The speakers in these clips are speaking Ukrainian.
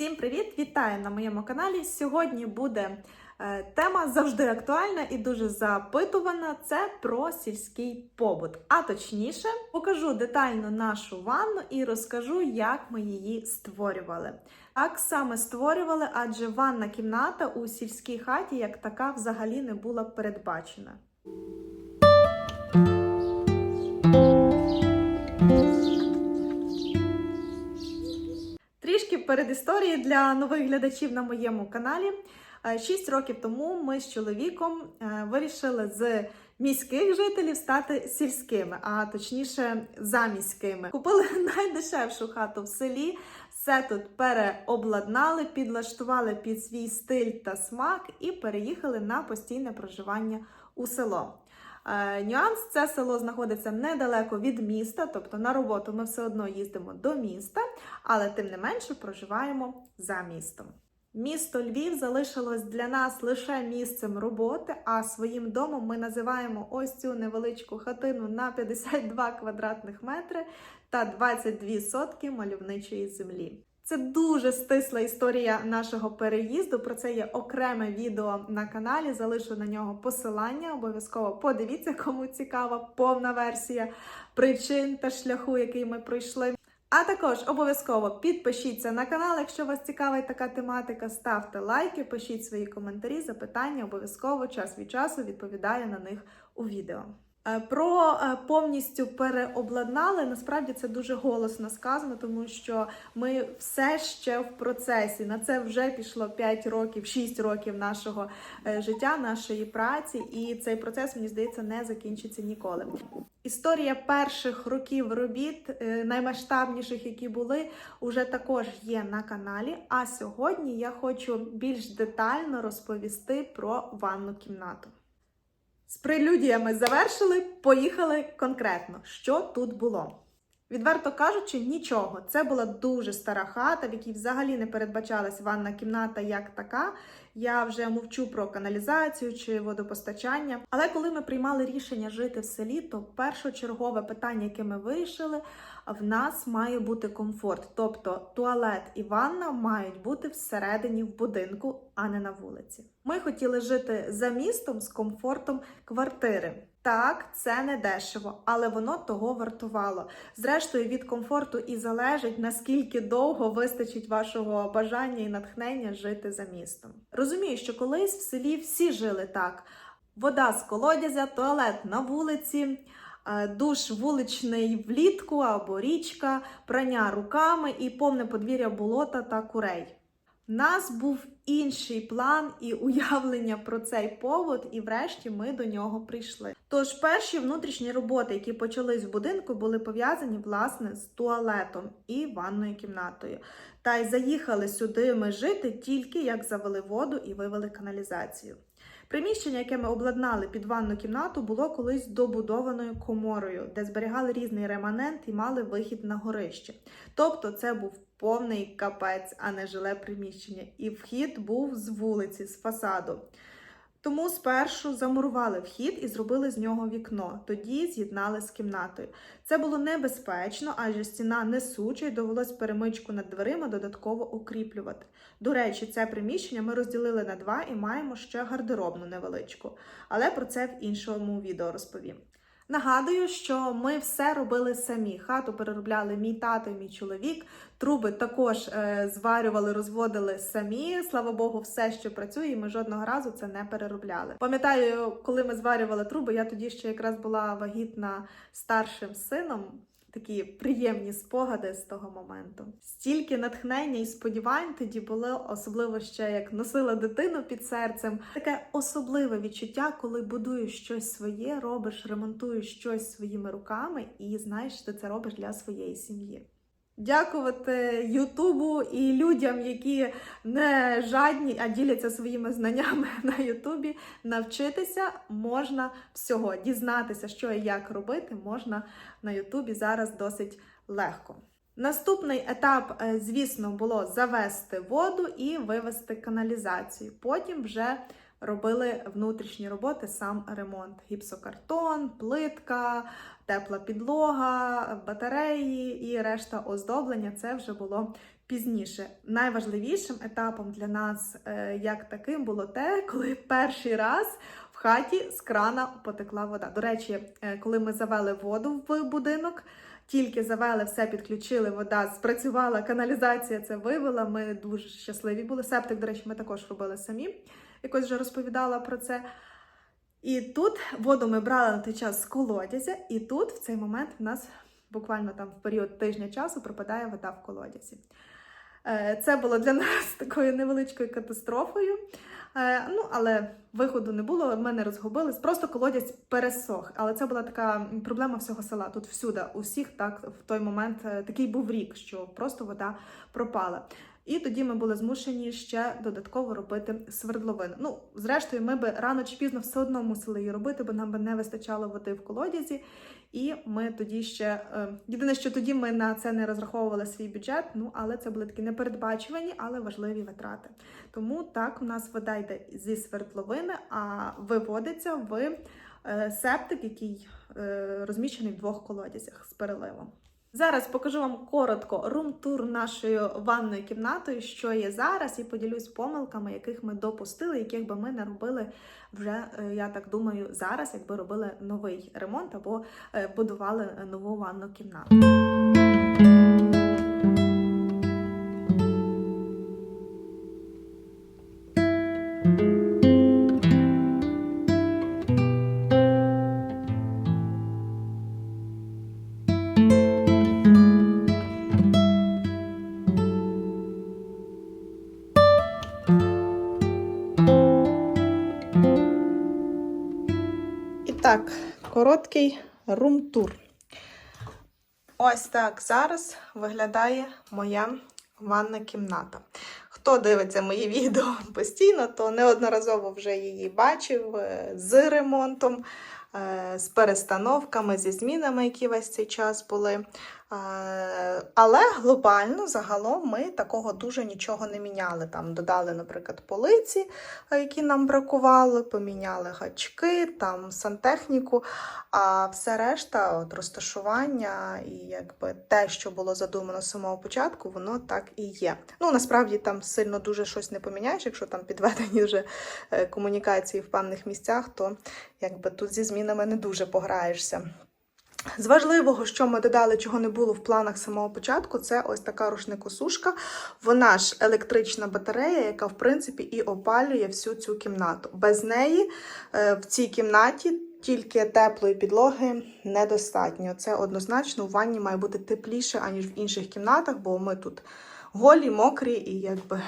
Всім привіт! Вітаю на моєму каналі. Сьогодні буде е, тема завжди актуальна і дуже запитувана. Це про сільський побут. А точніше, покажу детально нашу ванну і розкажу, як ми її створювали. Так саме створювали, адже ванна кімната у сільській хаті як така взагалі не була передбачена. Трішки передісторії для нових глядачів на моєму каналі. Е, Шість років тому ми з чоловіком е, вирішили з міських жителів стати сільськими, а точніше заміськими. Купили найдешевшу хату в селі, все тут переобладнали, підлаштували під свій стиль та смак і переїхали на постійне проживання у село. Е, Нюанс це село знаходиться недалеко від міста, тобто на роботу ми все одно їздимо до міста, але тим не менше проживаємо за містом. Місто Львів залишилось для нас лише місцем роботи, а своїм домом ми називаємо ось цю невеличку хатину на 52 квадратних метри та 22 сотки мальовничої землі. Це дуже стисла історія нашого переїзду. Про це є окреме відео на каналі. Залишу на нього посилання. Обов'язково подивіться, кому цікава повна версія причин та шляху, який ми пройшли. А також обов'язково підпишіться на канал, якщо вас цікавить така тематика. Ставте лайки, пишіть свої коментарі, запитання. Обов'язково час від часу відповідаю на них у відео. Е, Про е, повністю переобладнали. Насправді це дуже голосно сказано, тому що ми все ще в процесі. На це вже пішло 5 років, 6 років нашого е, життя, нашої праці, і цей процес, мені здається, не закінчиться ніколи. Історія перших років робіт, наймасштабніших, які були, уже також є на каналі. А сьогодні я хочу більш детально розповісти про ванну кімнату. З прелюдіями завершили, поїхали конкретно. Що тут було? Відверто кажучи, нічого. Це була дуже стара хата, в якій взагалі не передбачалась ванна кімната як така. Я вже мовчу про каналізацію чи водопостачання. Але коли ми приймали рішення жити в селі, то першочергове питання, яке ми вирішили, в нас має бути комфорт. Тобто туалет і ванна мають бути всередині в будинку, а не на вулиці. Ми хотіли жити за містом з комфортом квартири. Так, це не дешево, але воно того вартувало. Зрештою, від комфорту і залежить, наскільки довго вистачить вашого бажання і натхнення жити за містом. Розумію, що колись в селі всі жили так: вода з колодязя, туалет на вулиці. е, Душ вуличний влітку або річка, прання руками і повне подвір'я болота та курей. У нас був інший план і уявлення про цей повод, і врешті ми до нього прийшли. Тож перші внутрішні роботи, які почались в будинку, були пов'язані власне з туалетом і ванною кімнатою. Та й заїхали сюди ми жити тільки як завели воду і вивели каналізацію. Приміщення, яке ми обладнали під ванну кімнату, було колись добудованою коморою, де зберігали різний реманент і мали вихід на горище. Тобто, це був повний капець, а не жиле приміщення. І вхід був з вулиці, з фасаду. Тому спершу замурували вхід і зробили з нього вікно. Тоді з'єднали з кімнатою. Це було небезпечно, адже стіна несуча і довелось перемичку над дверима додатково укріплювати. До речі, це приміщення ми розділили на два і маємо ще гардеробну невеличку, але про це в іншому відео розповім. Нагадую, що ми все робили самі. Хату переробляли мій тато і мій чоловік. Труби також е, зварювали, розводили самі. Слава Богу, все ще працює. і Ми жодного разу це не переробляли. Пам'ятаю, коли ми зварювали труби, я тоді ще якраз була вагітна старшим сином. Такі приємні спогади з того моменту. Стільки натхнення і сподівань тоді було, особливо ще як носила дитину під серцем. Таке особливе відчуття, коли будуєш щось своє, робиш, ремонтуєш щось своїми руками, і знаєш, ти це робиш для своєї сім'ї. Дякувати Ютубу і людям, які не жадні, а діляться своїми знаннями на Ютубі. Навчитися можна всього, дізнатися, що і як робити, можна на Ютубі зараз досить легко. Наступний етап, е, звісно, було завести воду і вивести каналізацію. Потім вже робили внутрішні роботи, сам ремонт: гіпсокартон, плитка, тепла підлога, батареї і решта оздоблення. Це вже було пізніше. Найважливішим етапом для нас, е, як таким, було те, коли перший раз в хаті з крана потекла вода. До речі, е, коли ми завели воду в будинок, тільки завели, все підключили, вода спрацювала, каналізація це вивела. Ми дуже щасливі були. Септик, до речі, ми також робили самі. Якось вже розповідала про це. І тут воду ми брали на той час з колодязя, і тут в цей момент в нас буквально там в період тижня часу пропадає вода в колодязі. Е, Це було для нас такою невеличкою катастрофою. Е, Ну, але виходу не було, ми не розгубились. Просто колодязь пересох. Але це була така проблема всього села. Тут всюди, у всіх так в той момент е, такий був рік, що просто вода пропала. І тоді ми були змушені ще додатково робити свердловину. Ну, зрештою, ми би рано чи пізно все одно мусили її робити, бо нам би не вистачало води в колодязі. І ми тоді ще е, єдине, що тоді ми на це не розраховували свій бюджет. Ну але це були такі непередбачувані, але важливі витрати. Тому так у нас вода йде зі свердловини, а виводиться в е, септик, який е, розміщений в двох колодязях з переливом. Зараз покажу вам коротко рум-тур нашою ванною кімнатою, що є зараз, і поділюсь помилками, яких ми допустили, яких би ми не робили вже, е, я так думаю, зараз, якби робили новий ремонт або е, будували нову ванну кімнату. Так, короткий рум-тур. Ось так зараз виглядає моя ванна кімната. Хто дивиться мої відео постійно, то неодноразово вже її бачив е, з ремонтом, е, з перестановками, зі змінами, які весь цей час були. Але глобально загалом ми такого дуже нічого не міняли. Там додали, наприклад, полиці, е, які нам бракували, поміняли гачки, там сантехніку. А все решта, от розташування і якби те, що було задумано з самого початку, воно так і є. Ну насправді там сильно дуже щось не поміняєш, якщо там підведені вже е, комунікації в певних місцях, то якби тут зі змінами не дуже пограєшся. З важливого, що ми додали, чого не було в планах самого початку, це ось така рушникосушка. Вона ж електрична батарея, яка в принципі і опалює всю цю кімнату. Без неї е, в цій кімнаті тільки теплої підлоги недостатньо. Це однозначно у ванні має бути тепліше, аніж в інших кімнатах, бо ми тут голі, мокрі і якби.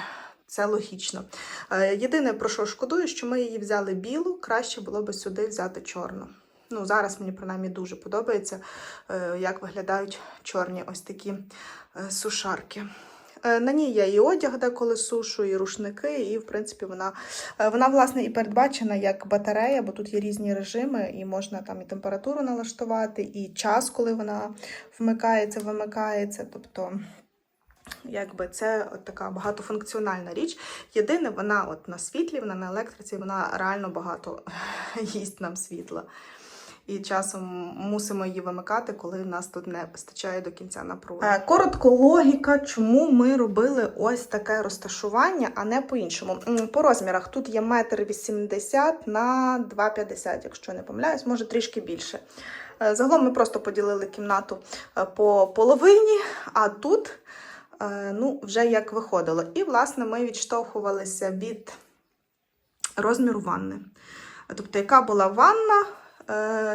Це логічно. Е, Єдине, про що шкодую, що ми її взяли білу, краще було би сюди взяти чорну. Ну, зараз мені принаймні дуже подобається, е, як виглядають чорні ось такі е, сушарки. Е, На ній є і одяг, деколи сушу, і рушники, і, в принципі, вона, вона власне, і передбачена як батарея, бо тут є різні режими, і можна там і температуру налаштувати, і час, коли вона вмикається, вимикається. Тобто, якби це от така багатофункціональна річ. Єдине, вона от на світлі, вона на електриці, вона реально багато їсть нам світла. І часом мусимо її вимикати, коли в нас тут не вистачає до кінця напруги. Е, Коротко, логіка, чому ми робили ось таке розташування, а не по-іншому. По розмірах тут є метр вісімдесят на 2,50, якщо не помиляюсь, може трішки більше. Е, Загалом ми просто поділили кімнату е, по половині, а тут ну, вже як виходило. І, власне, ми відштовхувалися від розміру ванни. Тобто, яка була ванна,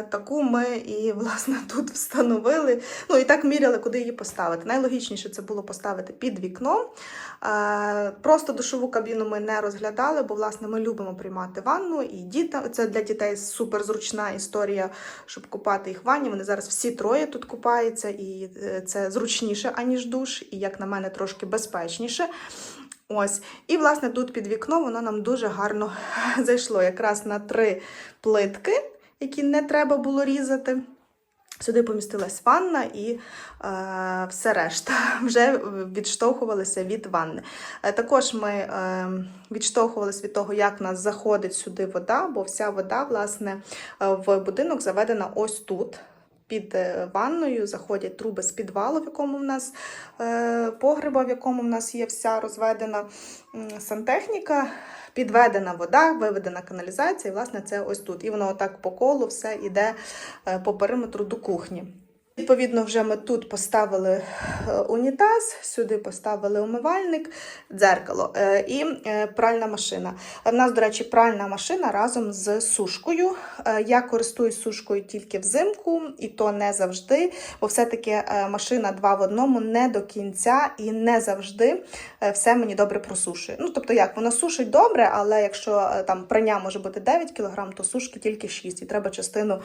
таку ми і власне тут встановили. Ну і так міряли, куди її поставити. Найлогічніше це було поставити під вікном. Е, Просто душову кабіну ми не розглядали, бо власне ми любимо приймати ванну. І діта це для дітей суперзручна історія, щоб купати їх в ванні. Вони зараз всі троє тут купаються, і е, це зручніше, аніж душ, і як на мене, трошки безпечніше. Ось, і власне тут під вікном воно нам дуже гарно зайшло. Якраз на три плитки, які не треба було різати. Сюди помістилась ванна і е, все решта вже відштовхувалися від ванни. Е, також ми е, відштовхувалися від того, як в нас заходить сюди вода, бо вся вода, власне, е, в будинок заведена ось тут. під е, ванною, заходять труби з підвалу, в якому в нас погреба, в якому в нас є вся розведена сантехніка, підведена вода, виведена каналізація. І, власне, це ось тут. І воно отак по колу все йде е, по периметру до кухні. Відповідно, вже ми тут поставили е, унітаз, сюди поставили умивальник, дзеркало е, і е, пральна машина. В нас, до речі, пральна машина разом з сушкою. Я користуюсь сушкою тільки взимку, і то не завжди, бо все-таки машина два в одному не до кінця і не завжди все мені добре просушує. Ну, тобто, як воно сушить добре, але якщо там прання може бути 9 кг, то сушки тільки 6, і треба частину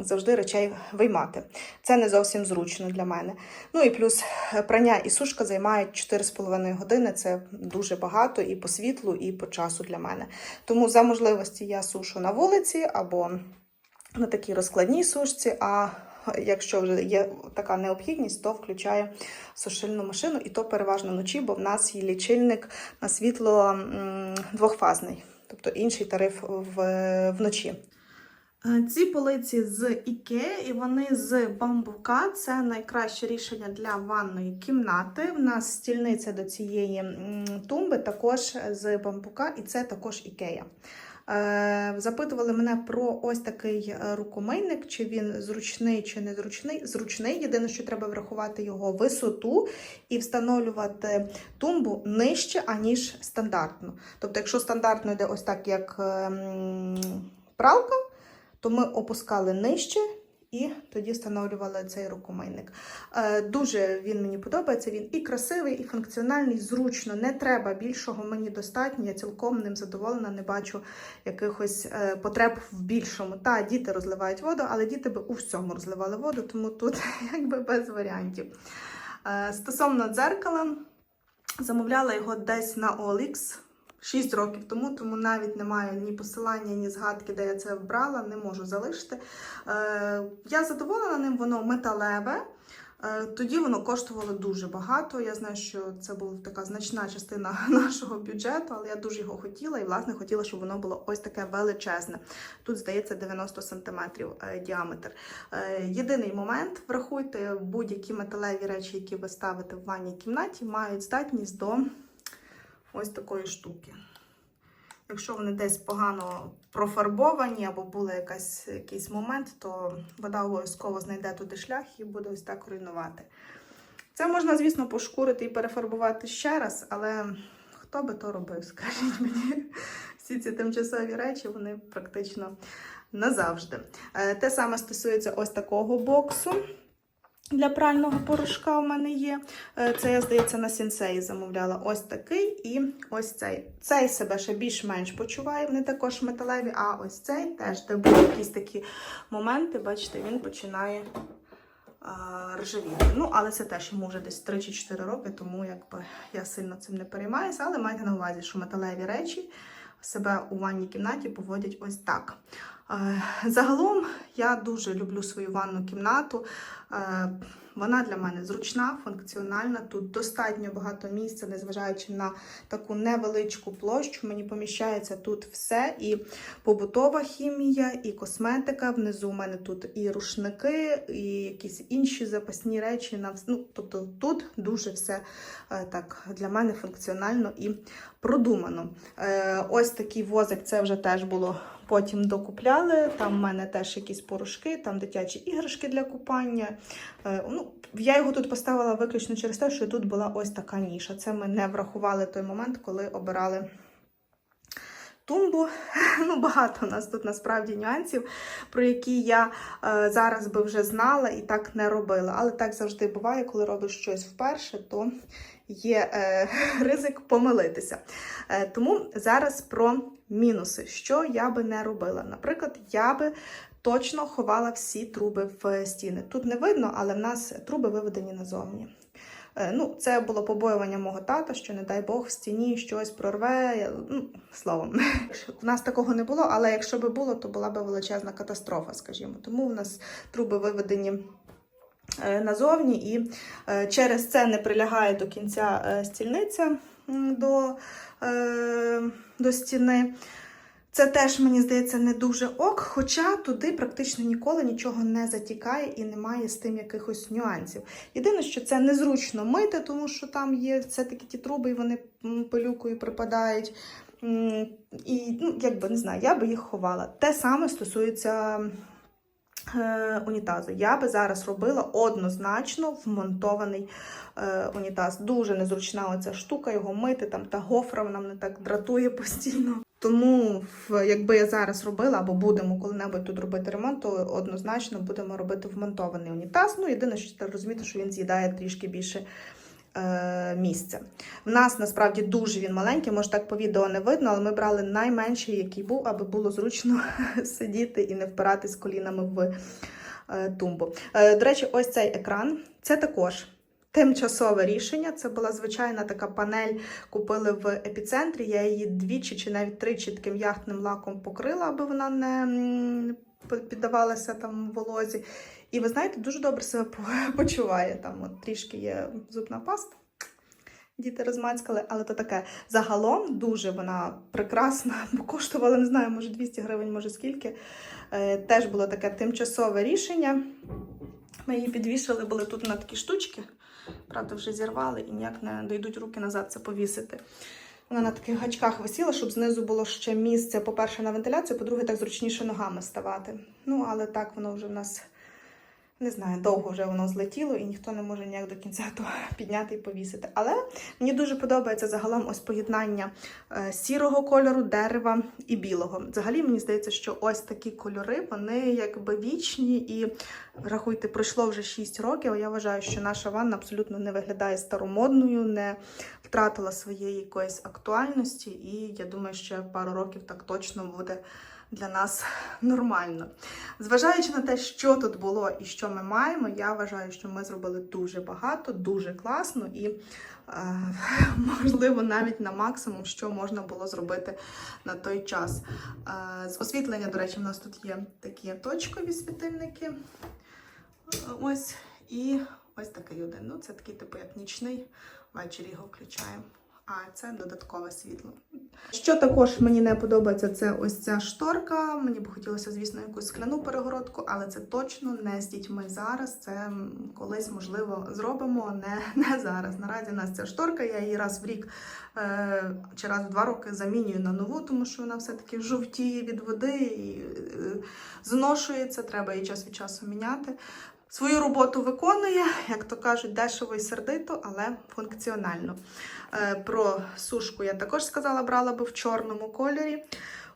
завжди речей виймати. Це не зовсім зручно для мене. Ну і плюс е, прання і сушка займають 4,5 години. Це дуже багато і по світлу, і по часу для мене. Тому за можливості я сушу на вулиці або на такій розкладній сушці. А якщо вже є така необхідність, то включаю сушильну машину, і то переважно вночі, бо в нас є лічильник на світло двохфазний, тобто інший тариф вночі. Е, Ці полиці з Ikea і вони з бамбука. Це найкраще рішення для ванної кімнати. У нас стільниця до цієї тумби також з бамбука, і це також Ikea. Е, Запитували мене про ось такий е, рукомийник, чи він зручний, чи не зручний. Зручний. Єдине, що треба врахувати його висоту і встановлювати тумбу нижче, аніж стандартно. Тобто, якщо стандартно йде ось так, як ем, пралка, то ми опускали нижче і тоді встановлювали цей рукомийник. Е, Дуже він мені подобається. Він і красивий, і функціональний, зручно. Не треба більшого, мені достатньо. Я цілком ним задоволена, не бачу якихось е, потреб в більшому. Та діти розливають воду, але діти би у всьому розливали воду, тому тут якби без варіантів. Е, Стосовно дзеркала, замовляла його десь на OLX. 6 років тому, тому навіть немає ні посилання, ні згадки, де я це вбрала, не можу залишити. Е, я задоволена ним, воно металеве. Е, Тоді воно коштувало дуже багато. Я знаю, що це була така значна частина нашого бюджету, але я дуже його хотіла і, власне, хотіла, щоб воно було ось таке величезне. Тут, здається, 90 см діаметр. Е, Єдиний момент, врахуйте, будь-які металеві речі, які ви ставите в ванній кімнаті, мають здатність до ось такої штуки. Якщо вони десь погано профарбовані або був якийсь момент, то вода обов'язково знайде туди шлях і буде ось так руйнувати. Це можна, звісно, пошкурити і перефарбувати ще раз, але хто би то робив, скажіть мені. Всі ці тимчасові речі, вони практично назавжди. Е, Те саме стосується ось такого боксу. Для прального порошка у мене є. Е, Це я, здається, на сінсеї замовляла ось такий і ось цей. Цей себе ще більш-менш почуває, вони також металеві, а ось цей теж, де були якісь такі моменти, бачите, він починає ржавіти. Ну, але це теж йому вже десь 3 чи 4 роки, тому якби я сильно цим не переймаюся. Але майте на увазі, що металеві речі себе у ванній кімнаті поводять ось так. Загалом я дуже люблю свою ванну кімнату. Е, Вона для мене зручна, функціональна. Тут достатньо багато місця, незважаючи на таку невеличку площу. Мені поміщається тут все: і побутова хімія, і косметика. Внизу у мене тут і рушники, і якісь інші запасні речі. На Ну, тобто тут дуже все е, так для мене функціонально і продумано. Е, Ось такий возик, це вже теж було потім докупляли. Там в мене теж якісь порошки, там дитячі іграшки для купання. Е, Ну, я його тут поставила виключно через те, що тут була ось така ніша. Це ми не врахували той момент, коли обирали тумбу. Ну, багато у нас тут насправді нюансів, про які я е, зараз би вже знала і так не робила. Але так завжди буває, коли робиш щось вперше, то є е, ризик помилитися. Е, тому зараз про мінуси, що я би не робила. Наприклад, я би точно ховала всі труби в стіни. Тут не видно, але в нас труби виведені назовні. Е, Ну, це було побоювання мого тата, що, не дай Бог, в стіні щось прорве. Ну, словом, в нас такого не було, але якщо би було, то була б величезна катастрофа, скажімо. Тому в нас труби виведені назовні, і е, через це не прилягає до кінця е, стільниця до, е, до стіни. Це теж, мені здається, не дуже ок, хоча туди практично ніколи нічого не затікає і немає з тим якихось нюансів. Єдине, що це незручно мити, тому що там є все-таки ті труби, і вони пилюкою припадають. І, ну, якби не знаю, я би їх ховала. Те саме стосується е, унітазу. Я би зараз робила однозначно вмонтований е, унітаз. Дуже незручна оця штука, його мити, там та гофра вона мене так дратує постійно. Тому, якби я зараз робила, або будемо коли-небудь тут робити ремонт, то однозначно будемо робити вмонтований унітаз. Ну, єдине, що треба розуміти, що він з'їдає трішки більше е, місця. В нас насправді дуже він маленький, може так по відео не видно, але ми брали найменший, який був, аби було зручно сидіти і не впиратись колінами в е, тумбу. Е, до речі, ось цей екран це також. Тимчасове рішення. Це була звичайна така панель, купили в епіцентрі. Я її двічі чи навіть тричі таким яхтним лаком покрила, аби вона не піддавалася там волозі. І ви знаєте, дуже добре себе почуває. Там от трішки є зубна паста. Діти розмацькали, але то таке. Загалом дуже вона прекрасна, коштувала, не знаю, може 200 гривень, може скільки. Е, теж було таке тимчасове рішення. Ми її підвішали, були тут на такі штучки. Правда, вже зірвали і ніяк не дійдуть руки назад це повісити. Вона на таких гачках висіла, щоб знизу було ще місце, по-перше, на вентиляцію, по-друге, так зручніше ногами ставати. Ну, але так воно вже в нас не знаю, довго вже воно злетіло, і ніхто не може ніяк до кінця то підняти і повісити. Але мені дуже подобається загалом ось поєднання е, сірого кольору, дерева і білого. Взагалі мені здається, що ось такі кольори, вони якби вічні і рахуйте, пройшло вже 6 років. а Я вважаю, що наша ванна абсолютно не виглядає старомодною, не втратила своєї якоїсь актуальності, і я думаю, що пару років так точно буде для нас нормально. Зважаючи на те, що тут було і що ми маємо, я вважаю, що ми зробили дуже багато, дуже класно і, е, можливо, навіть на максимум, що можна було зробити на той час. Е, з освітлення, до речі, в нас тут є такі точкові світильники. Ось і ось такий один. Ну, це такий, типу, як нічний. Ввечері його включаємо. А це додаткове світло. Що також мені не подобається, це ось ця шторка. Мені б хотілося, звісно, якусь скляну перегородку, але це точно не з дітьми зараз. Це колись, можливо, зробимо, не, не зараз. Наразі у нас ця шторка, я її раз в рік е, чи раз в два роки замінюю на нову, тому що вона все-таки жовтіє від води і е, зношується, треба її час від часу міняти. Свою роботу виконує, як то кажуть, дешево і сердито, але функціонально. Е, Про сушку я також сказала, брала би в чорному кольорі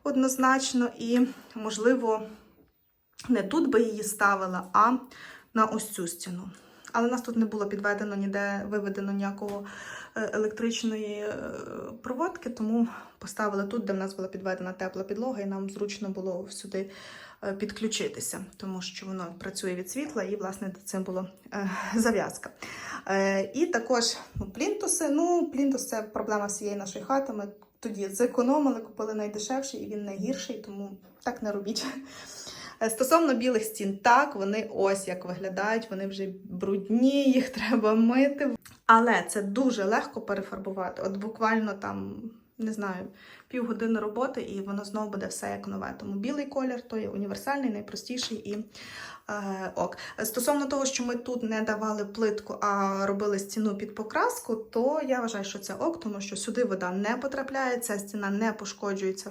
однозначно, і, можливо, не тут би її ставила, а на ось цю стіну. Але нас тут не було підведено ніде виведено ніякого е, електричної е, проводки, тому поставили тут, де в нас була підведена тепла підлога, і нам зручно було сюди підключитися, тому що воно працює від світла, і, власне, цим була е, зав'язка. Е, І також ну, плінтуси. Ну, плінтус це проблема всієї нашої хати. Ми тоді зекономили, купили найдешевший, і він найгірший, тому так не робіть. Е, Стосовно білих стін, так, вони ось як виглядають, вони вже брудні, їх треба мити. Але це дуже легко перефарбувати. От буквально там, не знаю, півгодини роботи, і воно знову буде все як нове. Тому білий колір то є універсальний, найпростіший і е, ок. Стосовно того, що ми тут не давали плитку, а робили стіну під покраску, то я вважаю, що це ок, тому що сюди вода не потрапляє, ця стіна не пошкоджується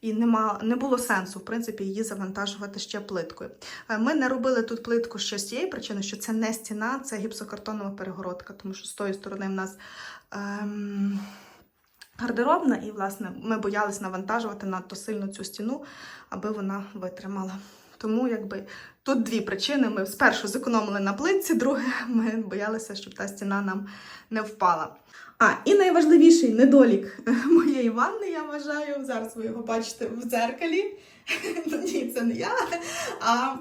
і нема, не було сенсу, в принципі, її завантажувати ще плиткою. Е, Ми не робили тут плитку ще з тієї причини, що це не стіна, це гіпсокартонова перегородка, тому що з тої сторони в нас. Ем... Гардеробна, і, власне, ми боялись навантажувати надто сильно цю стіну, аби вона витримала. Тому, якби тут дві причини. Ми спершу зекономили на плитці, друге, ми боялися, щоб та стіна нам не впала. А, і найважливіший недолік моєї ванни, я вважаю, зараз ви його бачите в дзеркалі. Ні, це не я, а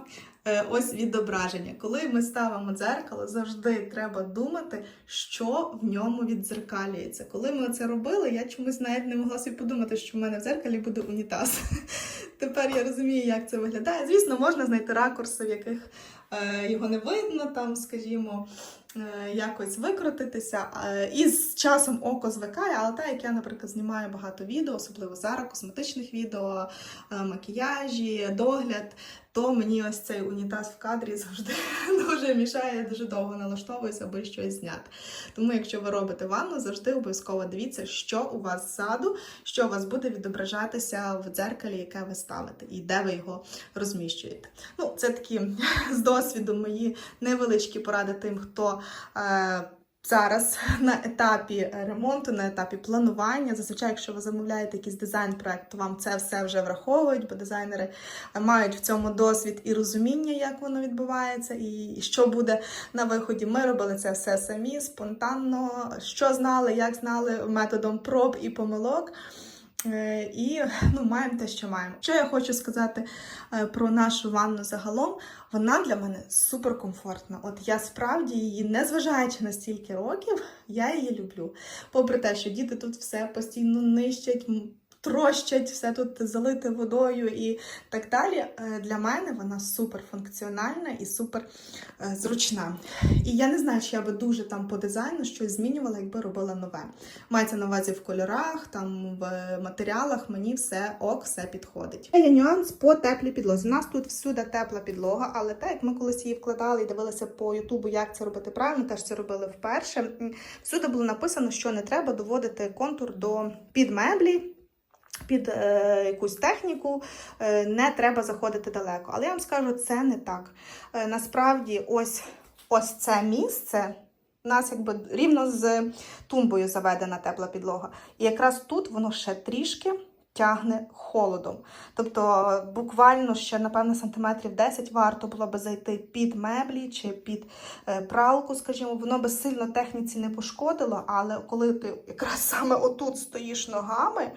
ось відображення. Коли ми ставимо дзеркало, завжди треба думати, що в ньому віддзеркалюється. Коли ми це робили, я чомусь навіть не могла собі подумати, що в мене в дзеркалі буде унітаз. Тепер я розумію, як це виглядає. Звісно, можна знайти ракурси, в яких е, його не видно, там, скажімо. Е, якось викрутитися. І з часом око звикає, але так як я, наприклад, знімаю багато відео, особливо зараз, косметичних відео, е, макіяжі, догляд, то мені ось цей унітаз в кадрі завжди дуже мішає, дуже довго налаштовуюся, аби щось зняти. Тому, якщо ви робите ванну, завжди обов'язково дивіться, що у вас ззаду, що у вас буде відображатися в дзеркалі, яке ви ставите, і де ви його розміщуєте. Ну, це такі з досвіду мої невеличкі поради тим, хто. Е, Зараз на етапі ремонту, на етапі планування. Зазвичай, якщо ви замовляєте якийсь дизайн-проект, то вам це все вже враховують, бо дизайнери мають в цьому досвід і розуміння, як воно відбувається, і що буде на виході. Ми робили це все самі, спонтанно, що знали, як знали, методом проб і помилок. Е, І ну, маємо те, що маємо. Що я хочу сказати е, про нашу ванну загалом, вона для мене суперкомфортна. От я справді її, незважаючи на стільки років, я її люблю. Попри те, що діти тут все постійно нищать, трощать, все тут залите водою і так далі. е, Для мене вона суперфункціональна і супер е, зручна. І я не знаю, чи я би дуже там по дизайну щось змінювала, якби робила нове. Мається на увазі в кольорах, там в матеріалах, мені все ок, все підходить. Є нюанс по теплій підлозі. У нас тут всюди тепла підлога, але так як ми колись її вкладали і дивилися по Ютубу, як це робити правильно, теж це робили вперше. Всюди було написано, що не треба доводити контур до підмеблі. Під е, якусь техніку е, не треба заходити далеко. Але я вам скажу, це не так. Е, насправді, ось, ось це місце у нас якби рівно з тумбою заведена тепла підлога. І якраз тут воно ще трішки тягне холодом. Тобто, буквально ще, напевно, сантиметрів 10 варто було би зайти під меблі чи під е, пралку, скажімо, воно би сильно техніці не пошкодило, але коли ти якраз саме отут стоїш ногами,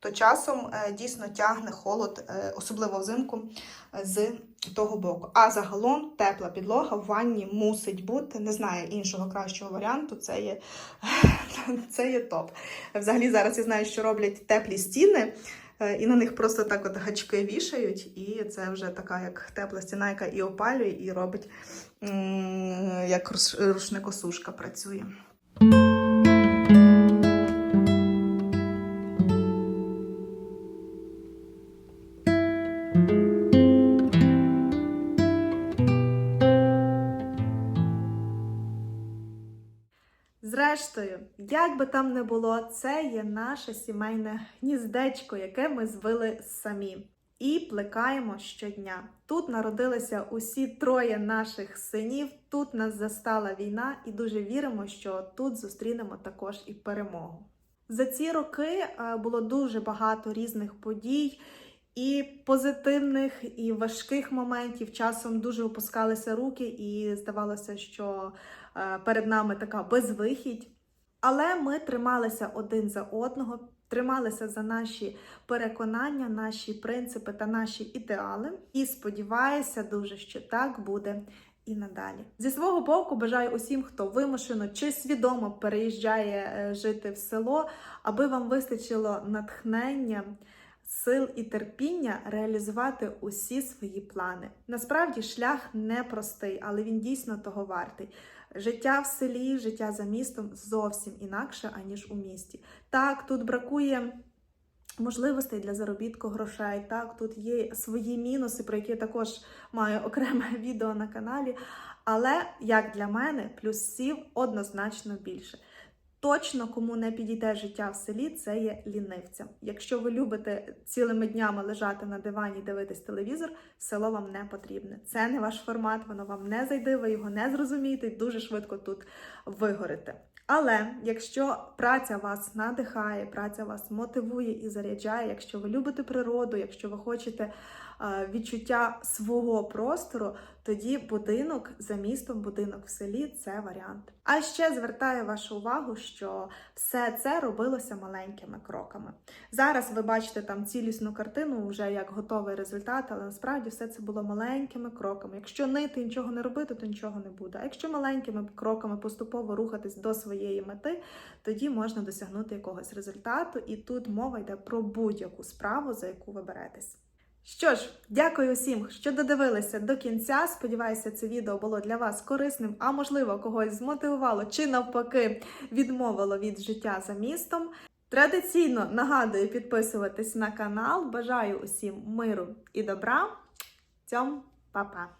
то часом е, дійсно тягне холод, е, особливо взимку, е, з того боку. А загалом тепла підлога в ванні мусить бути. Не знаю іншого кращого варіанту. Це є, це є топ. Взагалі зараз я знаю, що роблять теплі стіни. І на них просто так от гачки вішають, і це вже така як тепла стіна, яка і опалює, і робить як руш- рушникосушка працює. Зрештою, як би там не було, це є наше сімейне гніздечко, яке ми звили самі. І плекаємо щодня. Тут народилися усі троє наших синів. Тут нас застала війна, і дуже віримо, що тут зустрінемо також і перемогу. За ці роки е, було дуже багато різних подій, і позитивних, і важких моментів. Часом дуже опускалися руки, і здавалося, що перед нами така безвихідь. Але ми трималися один за одного, трималися за наші переконання, наші принципи та наші ідеали. І сподіваюся дуже, що так буде і надалі. Зі свого боку, бажаю усім, хто вимушено чи свідомо переїжджає е, жити в село, аби вам вистачило натхнення. Сил і терпіння реалізувати усі свої плани. Насправді шлях непростий, але він дійсно того вартий. Життя в селі, життя за містом зовсім інакше, аніж у місті. Так, тут бракує можливостей для заробітку грошей. Так, тут є свої мінуси, про які я також маю окреме відео на каналі. Але як для мене, плюсів однозначно більше. Точно, кому не підійде життя в селі, це є лінивцям. Якщо ви любите цілими днями лежати на дивані дивитись телевізор, село вам не потрібне. Це не ваш формат, воно вам не зайде, ви його не зрозумієте і дуже швидко тут вигорите. Але якщо праця вас надихає, праця вас мотивує і заряджає, якщо ви любите природу, якщо ви хочете відчуття свого простору, тоді будинок за містом, будинок в селі це варіант. А ще звертаю вашу увагу, що все це робилося маленькими кроками. Зараз ви бачите там цілісну картину, вже як готовий результат, але насправді все це було маленькими кроками. Якщо нити нічого не робити, то нічого не буде. А якщо маленькими кроками поступово рухатись до своєї мети, тоді можна досягнути якогось результату. І тут мова йде про будь-яку справу, за яку ви беретесь. Що ж, дякую усім, що додивилися до кінця. Сподіваюся, це відео було для вас корисним, а можливо, когось змотивувало чи навпаки відмовило від життя за містом. Традиційно нагадую підписуватись на канал. Бажаю усім миру і добра. Цьом, па-па!